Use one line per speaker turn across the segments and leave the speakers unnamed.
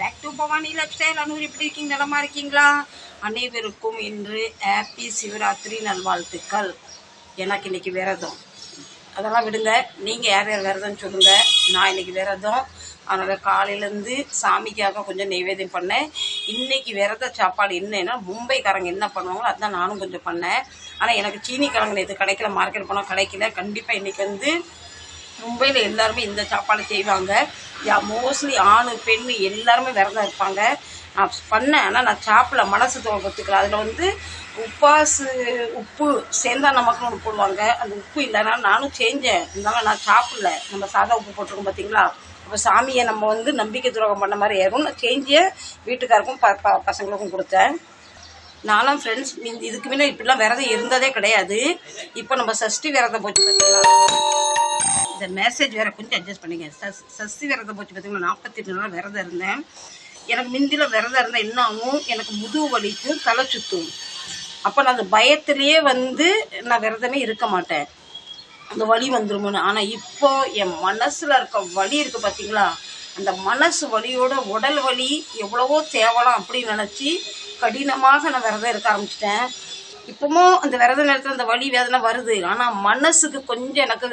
Back to Bhavani lifestyle Anur எப்படி இருக்கீங்க? நலமா இருக்கீங்களா? அனைவருக்கும் இன்று ஹாப்பி சிவராத்திரி நல்வாழ்த்துக்கள். எனக்கு இன்னைக்கு விரதம். அதெல்லாம் விடுங்க. நீங்கள் யார் யார் விரதம்னு சொல்லுங்கள் நான் இன்னைக்கு விரதம். அதனால் காலையிலேருந்து சாமிக்காக கொஞ்சம் நைவேத்தியம் பண்ணேன். இன்றைக்கி விரத சாப்பாடு என்னன்னா மும்பைக்காரங்க என்ன பண்ணுவாங்களோ அதான் நானும் கொஞ்சம் பண்ணேன். ஆனால் எனக்கு சீனி கிழங்கு நேற்று கிடைக்கல மார்க்கெட் போனால் கிடைக்கல. கண்டிப்பாக இன்றைக்கி வந்து மும்பையில் எல்லாருமே இந்த சாப்பாடு செய்வாங்க. யா மோஸ்ட்லி ஆணு பெண் எல்லாருமே விரதம் இருப்பாங்க. நான் பண்ணேன். ஆனால் நான் சாப்பிடல. மனசு தோக்கத்துக்கல அதில் வந்து உப்பாசு உப்பு சேர்ந்தா நமக்குன்னு ஒன்று போடுவாங்க. அந்த உப்பு இல்லைனா நானும் செஞ்சேன். இருந்தாலும் நான் சாப்பிடல. நம்ம சாதா உப்பு போட்டிருக்கோம் பார்த்தீங்களா அப்போ சாமியை நம்ம வந்து நம்பிக்கை துரோகம் பண்ண மாதிரி ஆகும் நான் செஞ்சு வீட்டுக்காருக்கும் ப ப- பசங்களுக்கும் கொடுத்தேன். நானும் ஃப்ரெண்ட்ஸ் இதுக்கு முன்னே இப்படிலாம் விரதம் இருந்ததே கிடையாது. இப்போ நம்ம சஷ்டி விரதம் போச்சு பார்த்தீங்களா இந்த மெசேஜ் வேற கொஞ்சம் அட்ஜஸ்ட் பண்ணிங்க சஸ் சசி விரதம் போச்சு பார்த்தீங்களா நாற்பத்தி எட்டு நாள் விரதம் இருந்தேன். எனக்கு முந்தில விரதம் இருந்தால் என்ன ஆகும் எனக்கு முதுகு வலிக்கும் தலை சுத்தும். அப்போ நான் அந்த பயத்திலேயே வந்து நான் விரதமே இருக்க மாட்டேன். அந்த வலி வந்துருமோன்னு. ஆனால் இப்போ என் மனசில் இருக்க வலி இருக்குது பார்த்தீங்களா அந்த மனசு வலியோட உடல் வலி எவ்வளவோ தேவலாம் அப்படின்னு நினச்சி கடினமாக நான் விரதம் இருக்க ஆரம்பிச்சிட்டேன். இப்பவும் அந்த விரத நேரத்தில் அந்த வலி வேதனை வருது. ஆனால் மனசுக்கு கொஞ்சம் எனக்கு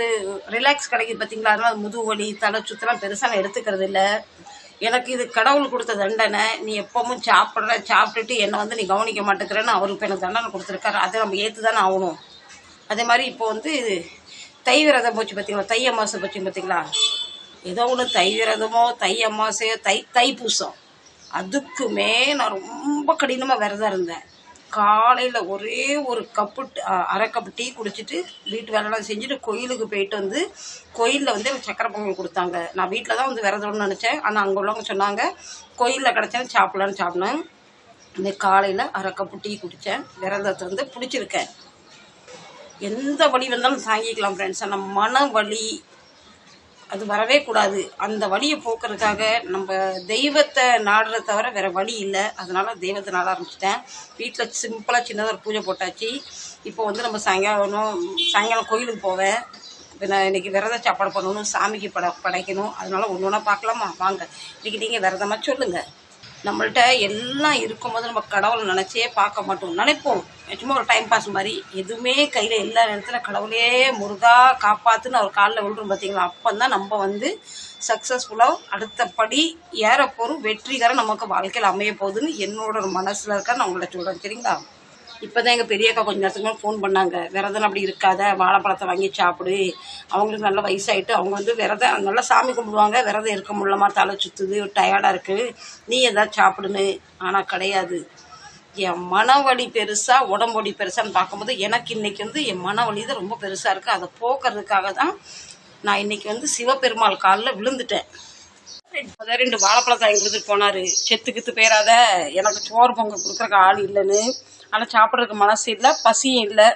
ரிலாக்ஸ் கிடைக்குது பார்த்தீங்களா அதனால் முதுகு வலி தலை சுத்தலாம் பெருசாக நான் எடுத்துக்கிறது இல்லை. எனக்கு இது கடவுள் கொடுத்த தண்டனை. நீ எப்பவும் சாப்பிட்ற சாப்பிட்டுட்டு என்னை வந்து நீ கவனிக்க மாட்டேங்கிறேன்னு அவருக்கு எனக்கு தண்டனை கொடுத்துருக்காரு. அதை நம்ம ஏற்று தானே ஆகணும். அதே மாதிரி இப்போ வந்து தை விரதம் போச்சு பார்த்தீங்களா தை அமாவாசை போச்சு பார்த்தீங்களா ஏதோ ஒன்று தை விரதமோ தை அமாவாசையோ தை தைப்பூசம் அதுக்குமே நான் ரொம்ப கடினமாக விரதம் இருந்தேன். காலையில் ஒரே ஒரு கப்பு அரை கப்பு டீ குடிச்சிட்டு வீட்டு வேலைலாம் செஞ்சுட்டு கோயிலுக்கு போயிட்டு வந்து கோயிலில் வந்து எனக்கு சக்கரை பொங்கல் கொடுத்தாங்க. நான் வீட்டில் தான் வந்து விரதம்னு நினச்சேன். ஆனால் அங்கே உள்ளவங்க சொன்னாங்க கோயிலில் கிடச்சேன்னு சாப்பிட்லான்னு சாப்பிட்னேன் இந்த காலையில் அரை கப்பு டீ குடித்தேன் விரதத்தை வந்து பிடிச்சிருக்கேன். எந்த வலி வந்தாலும் தாங்கிக்கலாம் ஃப்ரெண்ட்ஸ் ஆனால் மன வலி அது வரவே கூடாது. அந்த வழியை போக்குறதுக்காக நம்ம தெய்வத்தை நாடுறத தவிர வேறு வழி இல்லை. அதனால் தெய்வத்தை நாட ஆரம்பிச்சிட்டேன். வீட்டில் சிம்பிளாக சின்னதாக ஒரு பூஜை போட்டாச்சு. இப்போ வந்து நம்ம சாயங்காலம் சாயங்காலம் கோயிலுக்கு போவேன். இப்போ நான் இன்றைக்கி விரத சாப்பாடு பண்ணணும் சாமிக்கு பட படைக்கணும். அதனால ஒன்று ஒன்றா பார்க்கலாமா? வாங்க. இன்றைக்கி நீங்கள் விரதமாக சொல்லுங்கள் நம்மள்ட்ட எல்லாம் இருக்கும்போது நம்ம கடவுளை நினச்சே பார்க்க மாட்டோம். நினைப்போம். சும்மா ஒரு டைம் பாஸ் மாதிரி. எதுவுமே கையில் எல்லா நேரத்தில் கடவுளே முருகா காப்பாற்றுன்னு அவர் காலில் விழுறோம் பார்த்தீங்களா அப்போ தான் நம்ம வந்து சக்ஸஸ்ஃபுல்லாக அடுத்தபடி ஏறப்போகிறோம் ஏற வெற்றிகரம் நமக்கு வாழ்க்கையில் அமைய போகுதுன்னு என்னோட ஒரு மனசில் இருக்க நான் உங்கள்ட்ட சொல்கிறேன் சரிங்களா? இப்போ தான் எங்கள் பெரியக்கா கொஞ்ச நேரத்துக்கு மேலே ஃபோன் பண்ணாங்க. விரதம் அப்படி இருக்காத வாழைப்பழத்தை வாங்கி சாப்பிடு. அவங்களுக்கு நல்ல வயசாயிட்டு அவங்க வந்து விரதம் நல்லா சாமி கும்பிடுவாங்க. விரதம் இருக்க முடியலமா தலை சுற்றுது டயர்டாக இருக்குது நீ எதாவது சாப்பிடுன்னு. ஆனால் கிடையாது. என் மனவலி பெருசாக உடம்பு வலி பெருசான்னு பார்க்கும்போது எனக்கு இன்றைக்கி வந்து என் மனவலி தான் ரொம்ப பெருசாக இருக்குது அதை போக்குறதுக்காக தான் நான் இன்னைக்கு வந்து சிவபெருமாள் காலில் விழுந்துட்டேன். அதான் ரெண்டு வாழைப்பழத்தை வாங்கி கொடுத்துட்டு போனாரு. செத்து கித்து எனக்கு சோறு பொங்கல் கொடுக்குறக்கு ஆள் இல்லைன்னு. ஆனால் சாப்பிட்றதுக்கு மனசு இல்லை பசியும் இல்லை.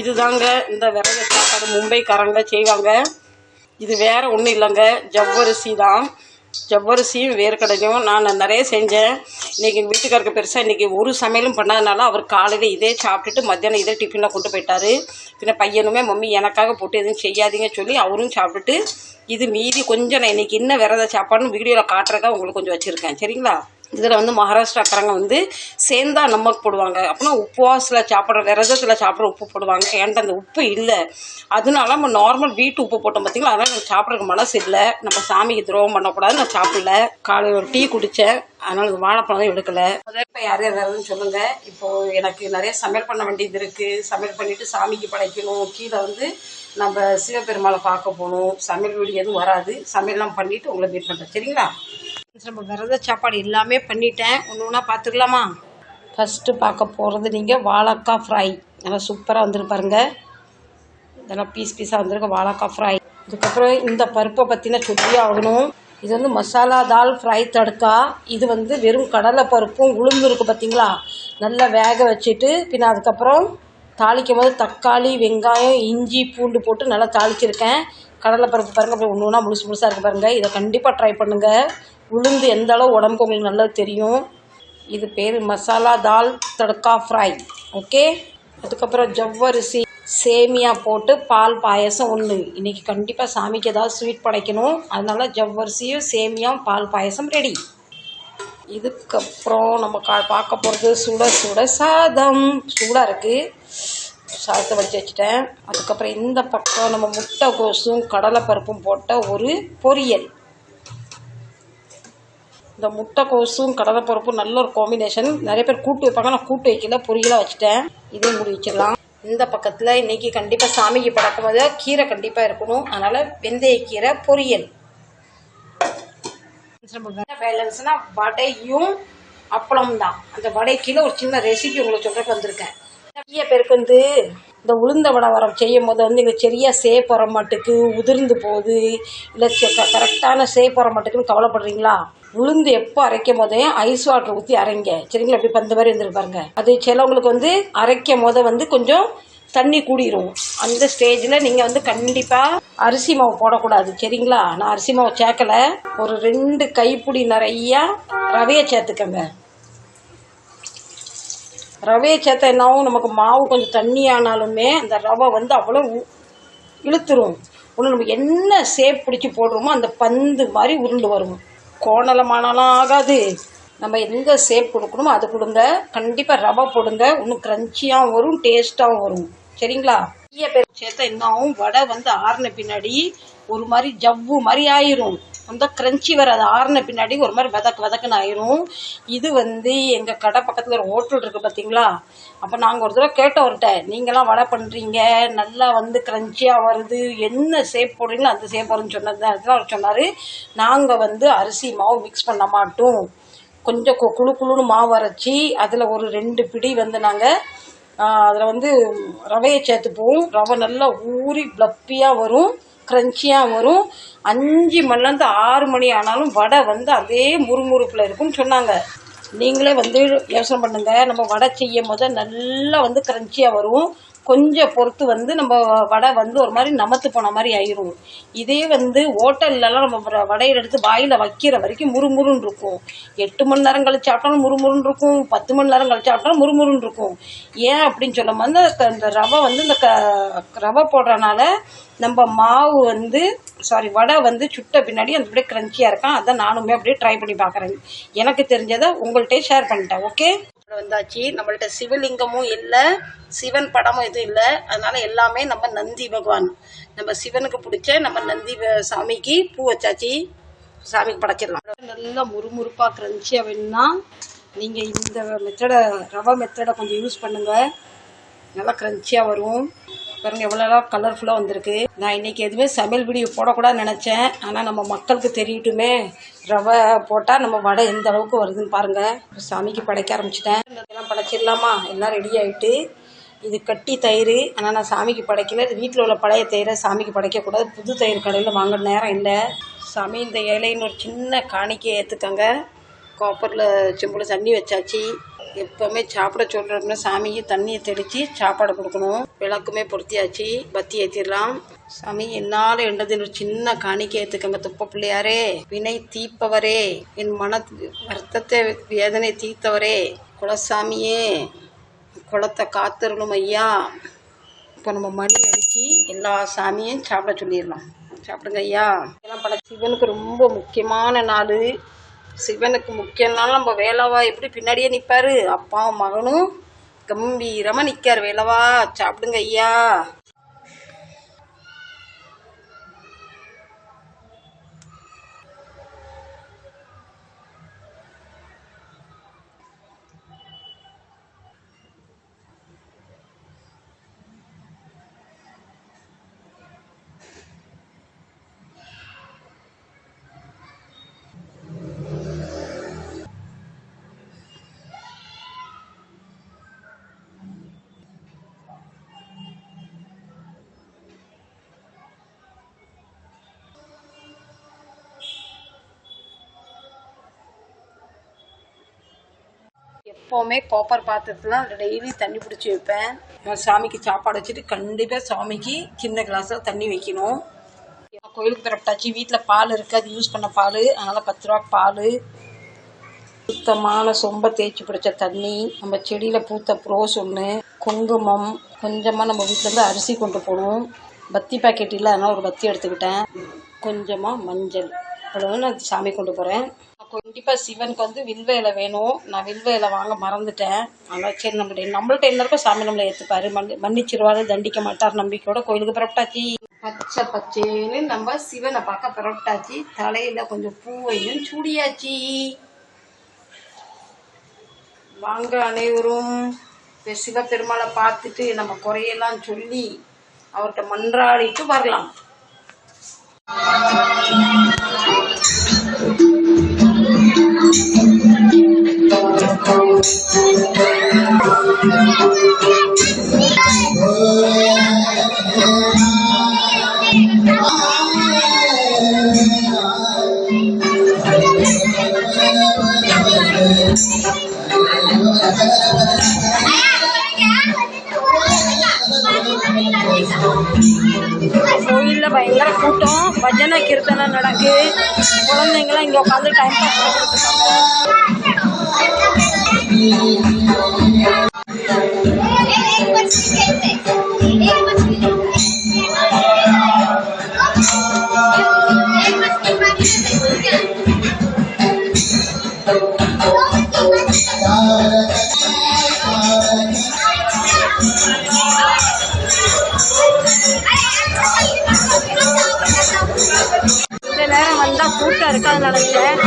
இதுதாங்க இந்த விரத சாப்பாடு. மும்பைக்காரங்க செய்வாங்க. இது வேற ஒன்றும் இல்லைங்க. ஜவ்வரிசி தான். ஜவ்வரிசியும் வேர்க்கடலையும் நான் நிறைய செஞ்சேன். இன்றைக்கி எங்கள் வீட்டுக்காருக்கு பெருசாக இன்றைக்கி ஒரு சமையலும் பண்ணாதனால அவர் காலையில் இதே சாப்பிட்டுட்டு மத்தியானம் இதே டிஃபனில் கொண்டு போயிட்டாரு. பின்ன பையனுமே மம்மி எனக்காக போட்டு எதுவும் செய்யாதீங்க சொல்லி அவரும் சாப்பிட்டுட்டு இது மீதி கொஞ்சம் நான் இன்னைக்கு என்ன விரத சாப்பாடுன்னு வீடியோவில் காட்டுறதுக்காக உங்களுக்கு கொஞ்சம் வச்சுருக்கேன். சரிங்களா? இதில் வந்து மகாராஷ்டிராக்காரங்க வந்து சேர்ந்தா நமக்கு போடுவாங்க. அப்படின்னா உப்புவாசில் சாப்பிட்ற விரதத்தில் சாப்பிட்ற உப்பு போடுவாங்க. என்கிட்ட அந்த உப்பு இல்லை? அதனால நம்ம நார்மல் வீட்டு உப்பு போட்டோம் பார்த்திங்களா அதனால் எனக்கு சாப்பிட்றதுக்கு மனசு இல்லை. நம்ம சாமிக்கு துரோகம் பண்ணக்கூடாது. நான் சாப்பிடல. காலையில் ஒரு டீ குடித்தேன் அதனால் இது வாழைப்பழம் எடுக்கலை. முதல்ல இப்போ யார் யாராவதுன்னு சொல்லுங்கள் இப்போது எனக்கு நிறைய சமையல் பண்ண வேண்டியது இருக்குது சமையல் பண்ணிவிட்டு சாமிக்கு படைக்கணும். கீழே வந்து நம்ம சிவபெருமாளை பார்க்க போகணும். சமையல் வீடு எதுவும் வராது. சமையல்லாம் பண்ணிவிட்டு உங்களை மீட் பண்ணுறேன் சரிங்களா? நம்ம விரத சாப்பாடு எல்லாமே பண்ணிட்டேன். ஒன்று ஒன்றா பார்த்துக்கலாமா ஃபஸ்ட்டு பார்க்க போகிறது நீங்கள் வாழைக்காய் ஃப்ரை நல்லா சூப்பராக வந்துருக்கு பாருங்க. இதெல்லாம் பீஸ் பீஸாக வந்திருக்கு வாழைக்காய் ஃப்ரை இதுக்கப்புறம் இந்த பருப்பை பற்றின சொல்லி ஆகணும். இது வந்து மசாலா தால் ஃப்ரை தடுக்கா. இது வந்து வெறும் கடலை பருப்பும் உளுந்து இருக்குது பார்த்தீங்களா நல்லா வேக வச்சுட்டு பின்ன அதுக்கப்புறம் தாளிக்கும் போது தக்காளி வெங்காயம் இஞ்சி பூண்டு போட்டு நல்லா தாளிச்சிருக்கேன். கடலைப்பருப்பு பாருங்கள் அப்புறம் ஒன்று ஒன்றா முழுசு முழுசாக இருக்குது பாருங்கள் இதை கண்டிப்பாக ட்ரை பண்ணுங்கள் உளுந்து எந்த அளவு உடம்புக்கு உங்களுக்கு நல்லா தெரியும்? இது பேர் மசாலா தால் தடக்கா ஃப்ரை. ஓகே? அதுக்கப்புறம் ஜவ்வரிசி சேமியா போட்டு பால் பாயசம் ஒன்று இன்றைக்கி கண்டிப்பாக சாமிக்கு ஏதாவது ஸ்வீட் படைக்கணும். அதனால ஜவ்வரிசியும் சேமியாவும் பால் பாயசம் ரெடி இதுக்கப்புறம் நம்ம கா பார்க்க போகிறது சுட சுட சாதம். சூடாக இருக்குது சாதத்தை வச்சு வச்சுட்டேன். அதுக்கப்புறம் இந்த பக்கம் நம்ம முட்டை கோஸும் கடலைப்பருப்பும் போட்ட ஒரு பொரியல். இந்த முட்டைக்கோஸும் கடலைப்பருப்பும் நல்ல ஒரு காம்பினேஷன் நிறைய பேர் கூட்டு வைப்பாங்க. நான் கூட்டு வைக்கல. பொரியலாக வச்சுட்டேன். இதையும் மூடி வச்சிடலாம். இந்த பக்கத்தில் இன்னைக்கு கண்டிப்பாக சாமிக்கு படக்கும் போது கீரை கண்டிப்பாக இருக்கணும். அதனால் வெந்தயக்கீரை பொரியல். பேலன்ஸ்னால் வடையும் அப்பளம் தான். அந்த வடைக்கீழே ஒரு சின்ன ரெசிபி உங்களுக்கு சொல்கிறக்கு வந்திருக்கேன். நிறைய பேருக்கு வந்து இந்த உளுந்த வடை வர செய்யும் போது வந்து இங்கே சரியாக சேப் வர மாட்டுக்கு உதிர்ந்து போகுது. இல்லை கரெக்டான சேப் வர மாட்டுக்குன்னு கவலைப்படுறீங்களா? உளுந்து எப்போ அரைக்கும் போதே ஐஸ் வாட்டர் ஊற்றி அரைங்க. சரிங்களா? இப்படி பந்த மாதிரி இருந்துருக்கு பாருங்க. அது சிலவங்களுக்கு வந்து அரைக்கும் போதே வந்து கொஞ்சம் தண்ணி கூடிரும். அந்த ஸ்டேஜில் நீங்கள் வந்து கண்டிப்பாக அரிசி மாவு போடக்கூடாது. சரிங்களா? நான் அரிசி மாவு சேர்க்கல. ஒரு ரெண்டு கைப்பிடி நிறையா ரவையை சேர்த்துக்கங்க. ரவையை சேர்த்தா என்னாவும் நமக்கு மாவு கொஞ்சம் தண்ணியானாலுமே அந்த ரவை வந்து அவ்வளோ இழுத்துரும். ஒன்று நம்ம என்ன சேப் பிடிச்சி போடுறோமோ அந்த பந்து மாதிரி உருண்டு வரும். கோணலமானாலும் ஆகாது. நம்ம எந்த சேப் கொடுக்கணுமோ அது கொடுங்க. கண்டிப்பாக ரவை போடுங்க. இன்னும் க்ரன்ச்சியாகவும் வரும் டேஸ்ட்டாகவும் வரும். சரிங்களா? பெரிய பேர் சேர்த்தா இன்னும் வடை வந்து ஆறின பின்னாடி ஒரு மாதிரி ஜவ்வு மாதிரி ஆயிரும். அந்த கிரன்ச்சி வராது ஆறின பின்னாடி ஒரு மாதிரி வதக்கு வதக்குன்னு ஆயிரும். இது வந்து எங்கள் கடை பக்கத்தில் ஒரு ஹோட்டல் இருக்குது பார்த்தீங்களா அப்போ நாங்கள் ஒரு தடவை கேட்டோம் அவர்கிட்ட நீங்களாம் வடை பண்ணுறீங்க நல்லா வந்து கிரன்ச்சியாக வருது. என்ன சேப் போடுறீங்களோ அந்த சேப் வரும்னு சொன்னது. அவர் சொன்னார். நாங்கள் வந்து அரிசி மாவு மிக்ஸ் பண்ண மாட்டோம். கொஞ்சம் கு- குளு குளுன்னு மாவு அரைச்சி அதில் ஒரு ரெண்டு பிடி வந்து நாங்கள் அதில் வந்து ரவையை சேர்த்துப்போம் ரவை நல்லா ஊறி ப்ளப்பியாக வரும் க்ரன்ச்சியாக வரும். அஞ்சு மணிலேருந்து ஆறு மணி ஆனாலும் வடை வந்து அதே முறுமுறுப்பில் இருக்கும்னு சொன்னாங்க. நீங்களே வந்து யோசனை பண்ணுங்கள் நம்ம வடை செய்யும் போது நல்லா வந்து க்ரன்ச்சியாக வரும். கொஞ்சம் பொறுத்து வந்து நம்ம வடை வந்து ஒரு மாதிரி நமத்து போன மாதிரி ஆயிரும். இதே வந்து ஹோட்டல்லலாம் நம்ம வ- வடையை எடுத்து வாயில் வைக்கிற வரைக்கும் முறுமுறுன்னு இருக்கும். எட்டு மணி நேரம் கழிச்சு சாப்பிட்டாலும் முறுமுறுன்னு இருக்கும். பத்து மணி நேரம் கழிச்சு சாப்பிட்டாலும் முறுமுறுன்னு இருக்கும். ஏன் அப்படின்னு சொல்லும் போது அந்த இந்த ரவை வந்து இந்த க- ரவை போடுறனால நம்ம மாவு வந்து சாரி வடை வந்து சுட்ட பின்னாடி அந்த அப்படியே க்ரன்ச்சியாக இருக்கான். அதை நானுமே அப்படியே ட்ரை பண்ணி பார்க்குறேன் எனக்கு தெரிஞ்சதை உங்கள்கிட்ட ஷேர் பண்ணிட்டேன். ஓகே வந்தாச்சு. நம்மள்ட்ட சிவலிங்கமும் இல்லை சிவன் படமும் எதுவும் இல்லை. அதனால எல்லாமே நம்ம நந்தி பகவான். நம்ம சிவனுக்கு பிடிச்ச நம்ம நந்தி வ- சாமிக்கு பூ வச்சாச்சு. சாமிக்கு படைச்சிடலாம். நல்லா முறுமுறுப்பாக க்ரன்ச்சியாக வேணும்னா நீங்கள் இந்த மெத்தடை ரவை மெத்தடை கொஞ்சம் யூஸ் பண்ணுங்கள் நல்லா க்ரன்ச்சியாக வரும். பாருங்க எவ்வளோலாம் கலர்ஃபுல்லாக வந்திருக்கு. நான் இன்னைக்கு எதுவுமே சமையல் வீடியோ போடக்கூடாதுன்னு நினச்சேன். ஆனால் நம்ம மக்களுக்கு தெரியட்டுமே. ரவை போட்டால் நம்ம வடை எந்த அளவுக்கு வருதுன்னு பாருங்கள் சாமிக்கு படைக்க ஆரம்பிச்சிட்டேன். இதெல்லாம் படைச்சிடலாமா? எல்லாம் ரெடி ஆகிட்டு இது கட்டி தயிர். ஆனால் நான் சாமிக்கு படைக்கல. இது வீட்டில் உள்ள பழைய தயிரை சாமிக்கு படைக்கக்கூடாது. புது தயிர் கடையில் வாங்குற நேரம் இல்லை. சாமி இந்த இலைன்னு ஒரு சின்ன காணிக்கை ஏற்றுக்கங்க காப்பரில் செம்பில் தண்ணி வச்சாச்சு. எப்போவுமே சாப்பிட சொல்கிறோம்னா சாமிக்கு தண்ணியை தெளித்து சாப்பாடு கொடுக்கணும். விளக்குமே பொருத்தியாச்சு. பத்தி ஏற்றிடலாம் சாமி என்னால் என்றதில் ஒரு சின்ன காணிக்கை ஏற்றுக்கங்க துப்ப பிள்ளையாரே வினை தீப்பவரே என் மன வருத்தத்தை வேதனை தீர்த்தவரே குலசாமியே குளத்தை காத்துருணும் ஐயா. இப்போ நம்ம மணி அடிச்சு எல்லா சாமியும் சாப்பிட சொல்லிடலாம். சாப்பிடுங்க ஐயா. இதெல்லாம் பல சிவனுக்கு ரொம்ப முக்கியமான நாள். சிவனுக்கு முக்கியம்னாலும் நம்ம வேலவா? எப்படி பின்னாடியே நிற்பாரு அப்பாவும் மகனும் கம்பீரமாக நிற்கார் வேலவா சாப்பிடுங்க ஐயா. எப்போவுமே கோப்பர் பாத்திரத்தில் டெய்லி தண்ணி பிடிச்சி வைப்பேன். சாமிக்கு சாப்பாடு வச்சுட்டு கண்டிப்பாக சாமிக்கு சின்ன கிளாஸில் தண்ணி வைக்கணும். கோயிலுக்கு பிறப்பிட்டாச்சு வீட்டில் பால் இருக்குது அது யூஸ் பண்ண பால். அதனால் பத்து ரூபா பால். சுத்தமான சொம்பை தேய்ச்சி பிடிச்ச தண்ணி. நம்ம செடியில் பூத்த ப்ரோஸ் ஒன்று குங்குமம் கொஞ்சமாக நம்ம வீட்டிலேருந்து அரிசி கொண்டு போகணும். பத்தி பாக்கெட் இல்லை அதனால் ஒரு பத்தி எடுத்துக்கிட்டேன். கொஞ்சமாக மஞ்சள். அவ்வளோ நான் சாமி கொண்டு போகிறேன்
கண்டிப்பாக சிவனுக்கு வந்து வில்வ இலை வேணும். நான் வில்வ இலை வாங்க மறந்துட்டேன். அதனால் சரி நம்மளுடைய நம்மள்ட்ட என்ன இருக்கோ சாமி நம்மளை ஏற்றுப்பாரு மன்னி மன்னிச்சிருவாரு தண்டிக்க மாட்டார் நம்பிக்கையோட கோயிலுக்கு புறப்பட்டாச்சு. பச்சை பச்சேன்னு நம்ம சிவனை பார்க்க புறப்பட்டாச்சு. தலையில் கொஞ்சம் பூவையும் சூடியாச்சு. வாங்க அனைவரும் சிவபெருமாளை பார்த்துட்டு நம்ம குறையெல்லாம் சொல்லி அவர்கிட்ட மன்றாடிட்டு வரலாம். கோயிலில் பயங்கர கூட்டம். பஜனை கீர்த்தனை நடக்கு. குழந்தைங்களாம் இங்கே உட்காந்து டைம் பாஸ் இந்த நேரம் வந்தால் கூட்டம் இருக்காது நினைச்சேன்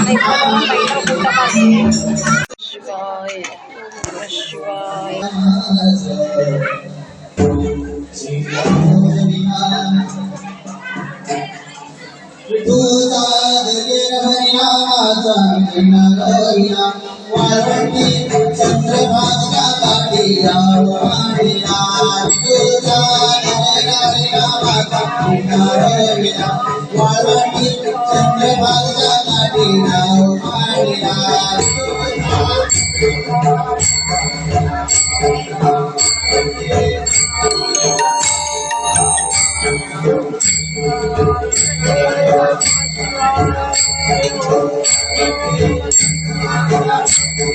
ஆனால் இப்போதான் பயங்கர கூட்டமாக இருக்கு சிவாய நம சிவாய 啊，哎呀，哎呀，哎呀，哎呦！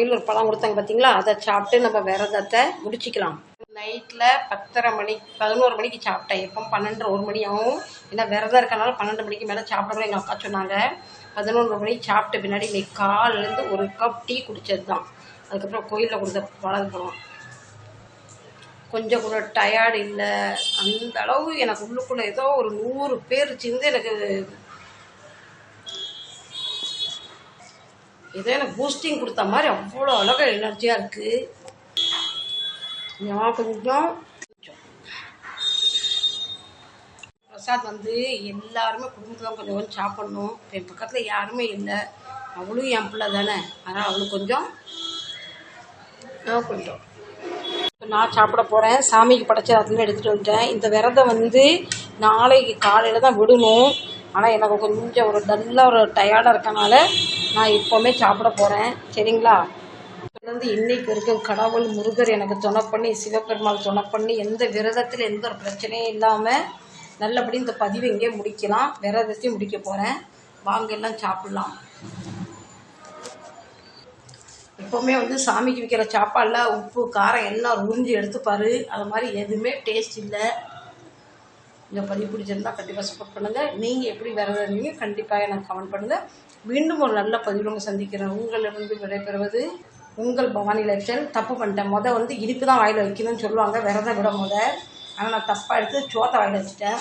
கோயில் ஒரு பழம் கொடுத்தாங்க பார்த்தீங்களா அதை சாப்பிட்டு நம்ம விரதத்தை முடிச்சிக்கலாம். நைட்டில் பத்தரை மணி பதினோரு மணிக்கு சாப்பிட்டேன் எப்போ பன்னெண்டு ஒரு மணி ஆகும் ஏன்னா விரதம் இருக்கனால பன்னெண்டு மணிக்கு மேலே சாப்பிடணும் எங்கள் அக்கா சொன்னாங்க. பதினொன்று மணிக்கு சாப்பிட்ட பின்னாடி இன்னைக்கு காலிலேருந்து ஒரு கப் டீ குடித்தது தான் அதுக்கப்புறம் கோயிலில் கொடுத்த பழம் பழம் கொஞ்சம் கூட டயர்டு இல்லை. அந்த அளவு எனக்கு உள்ளுக்குள்ளே ஏதோ ஒரு நூறு பேர் சேர்ந்து எனக்கு ஏதோ எனக்கு பூஸ்டிங் கொடுத்த மாதிரி அவ்வளோ அழகாக எனர்ஜியாக இருக்குது நான் கொஞ்சம் பிரசாத் வந்து எல்லாருமே குடும்பத்தில் கொஞ்சம் கொஞ்சம் சாப்பிட்ணும். என் பக்கத்தில் யாருமே இல்லை. அவளும் என் பிள்ளை தானே. அதனால் அவளுக்கு கொஞ்சம் கொஞ்சம். நான் சாப்பிட போகிறேன் சாமிக்கு படைச்ச அதுலேயும் எடுத்துகிட்டு வந்துட்டேன். இந்த விரதம் வந்து நாளைக்கு காலையில் தான் விடணும். ஆனால் எனக்கு கொஞ்சம் ஒரு டல்லாக ஒரு டயர்டாக இருக்கனால நான் இப்போவுமே சாப்பிட போகிறேன் சரிங்களா?
தொடர்ந்து இன்னைக்கு வரைக்கும் கடவுள் முருகர் எனக்கு துணை பண்ணி சிவபெருமாள் துணை பண்ணி எந்த விரதத்தில் எந்த ஒரு பிரச்சனையும் இல்லாமல் நல்லபடி இந்த பதிவு இங்கே முடிக்கலாம். விரதத்தையும் முடிக்க போகிறேன் வாங்க எல்லாம் சாப்பிட்லாம். எப்போவுமே வந்து சாமிக்கு வைக்கிற சாப்பாடில் உப்பு காரம் எல்லாம் உறிஞ்சி எடுத்துப்பாரு. அது மாதிரி எதுவுமே டேஸ்ட் இல்லை. இந்த பதிவு பிடிச்சிருந்தால் கண்டிப்பாக சப்போர்ட் பண்ணுங்கள் நீங்கள் எப்படி விரதம் இருந்தீங்க கண்டிப்பாக எனக்கு கமெண்ட் பண்ணுங்கள் மீண்டும் ஒரு நல்ல பதிவில் சந்திக்கிறேன். உங்களிடம் விடைபெறுவது உங்கள் பவானி லைஃப்ஸ்டைல் தப்பு பண்ணிட்டேன். மொதல் வந்து இனிப்பு தான் வாயில் வைக்கணும்னு சொல்லுவாங்க. விரதம் விட முத. ஆனால் நான் தப்பாக எடுத்து சோத்தை வாயில் வச்சுட்டேன்.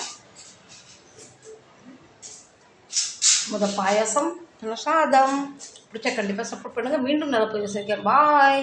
முத பாயசம் சாதம். பிடிச்சா கண்டிப்பாக சப்போர்ட் பண்ணுங்கள் மீண்டும் நல்ல பதிவு சந்திக்கிறேன். பாய்